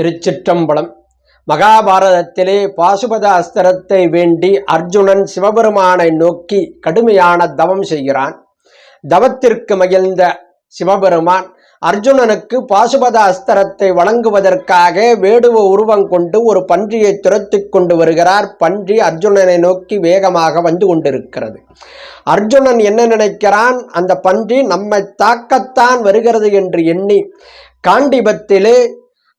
திருச்சிற்றம்பலம். மகாபாரதத்திலே பாசுபத அஸ்திரத்தை வேண்டி அர்ஜுனன் சிவபெருமானை நோக்கி கடுமையான தவம் செய்கிறான். தவத்திற்கு மகிழ்ந்த சிவபெருமான் அர்ஜுனனுக்கு பாசுபத அஸ்திரத்தை வழங்குவதற்காக வேடுவ உருவம் கொண்டு ஒரு பன்றியை துரத்தி கொண்டு வருகிறார். பன்றி அர்ஜுனனை நோக்கி வேகமாக வந்து கொண்டிருக்கிறது. அர்ஜுனன் என்ன நினைக்கிறான்? அந்த பன்றி நம்மை தாக்கத்தான் வருகிறது என்று எண்ணி காண்டிபத்திலே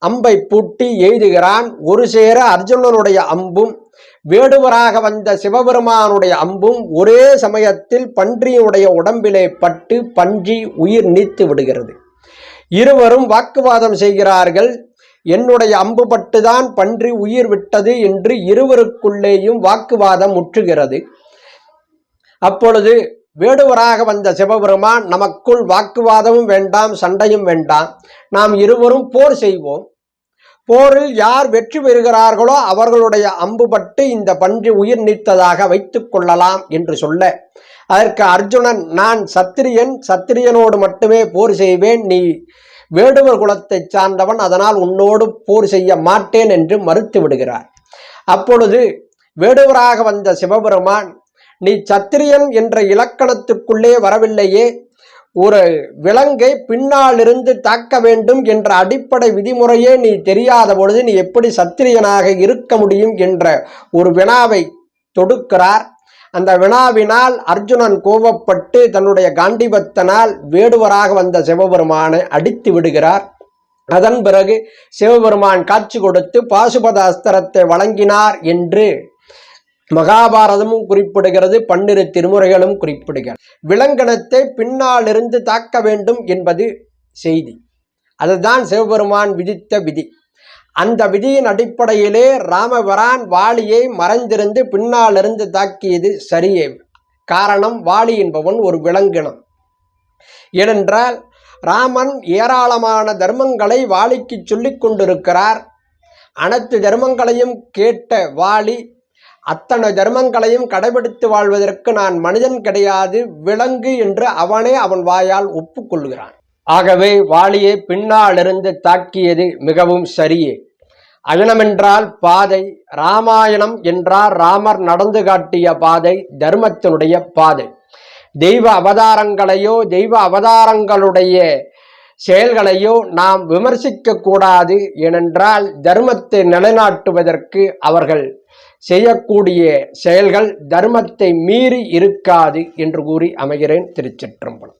அம்பை பூட்டி எய்துகிறான். ஒரு சேர அர்ஜுனனுடைய அம்பும் வேடுவராக வந்த சிவபெருமானுடைய அம்பும் ஒரே சமயத்தில் பன்றியினுடைய உடம்பிலே பட்டு பன்றி உயிர் நீத்து விடுகிறது. இருவரும் வாக்குவாதம் செய்கிறார்கள். என்னுடைய அம்பு பட்டுதான் பன்றி உயிர் விட்டது என்று இருவருக்குள்ளேயும் வாக்குவாதம் முற்றுகிறது. அப்பொழுது வேடுவராக வந்த சிவபெருமான் நமக்குள் வாக்குவாதமும் வேண்டாம் சண்டையும் வேண்டாம். நாம் இருவரும் போர் செய்வோம். போரில் யார் வெற்றி பெறுகிறார்களோ அவர்களுடைய அம்புபட்டு இந்த பன்றி உயிர் நீத்ததாக வைத்துக் கொள்ளலாம் என்று சொல்ல அதற்கு அர்ஜுனன் நான் சத்திரியன் சத்திரியனோடு மட்டுமே போர் செய்வேன். நீ வேடுவர் குலத்தைச் சார்ந்தவன் அதனால் உன்னோடு போர் செய்ய மாட்டேன் என்று மறுத்து விடுகிறார். அப்பொழுது வேடுவராக வந்த சிவபெருமான் நீ சத்திரியன் என்ற இலக்கணத்துக்குள்ளே வரவில்லையே. ஒரு விலங்கை பின்னாலிருந்து தாக்க வேண்டும் என்ற அடிப்படை விதிமுறையே நீ தெரியாத பொழுது நீ எப்படி சத்திரியனாக இருக்க முடியும் என்ற ஒரு வினாவை தொடுக்கிறார். அந்த வினாவினால் அர்ஜுனன் கோபப்பட்டு தன்னுடைய காண்டிபத்தனால் வேடுவராக வந்த சிவபெருமானை அடித்து விடுகிறார். அதன் பிறகு சிவபெருமான் காட்சி கொடுத்து பாசுபத அஸ்திரத்தை வழங்கினார் என்று மகாபாரதமும் குறிப்பிடுகிறது பன்னிரு திருமுறைகளும் குறிப்பிடுகிறது. விலங்கணத்தை பின்னாலிருந்து தாக்க வேண்டும் என்பது செய்தி. அதுதான் சிவபெருமான் விதித்த விதி. அந்த விதியின் அடிப்படையிலே ராமபிரான் வாலியை மறைந்திருந்து பின்னாலிருந்து தாக்கியது சரியே. காரணம் வாலி என்பவன் ஒரு விலங்கினம். ஏனென்றால் ராமன் ஏராளமான தர்மங்களை வாலிக்கு சொல்லிக் கொண்டிருக்கிறார். அனைத்து தர்மங்களையும் கேட்ட வாலி அத்தனை தர்மங்களையும் கடைபிடித்து வாழ்வதற்கு நான் மனிதன் கிடையாது விலங்கு என்று அவனே அவன் வாயால் ஒப்புக்கொள்கிறான். ஆகவே வாளியை பின்னாலிருந்து தாக்கியது மிகவும் சரியே. அயனமென்றால் பாதை ராமாயணம் என்றால் ராமர் நடந்து காட்டிய பாதை தர்மத்தினுடைய பாதை. தெய்வ அவதாரங்களையோ தெய்வ அவதாரங்களுடைய செயல்களையோ நாம் விமர்சிக்க கூடாது ஏனென்றால் தர்மத்தை நிலைநாட்டுவதற்கு அவர்கள் செய்யக்கூடிய செயல்கள் தர்மத்தை மீறி இருக்காது என்று கூறி அமைகிறேன் திருச்சிற்றம்பலம்.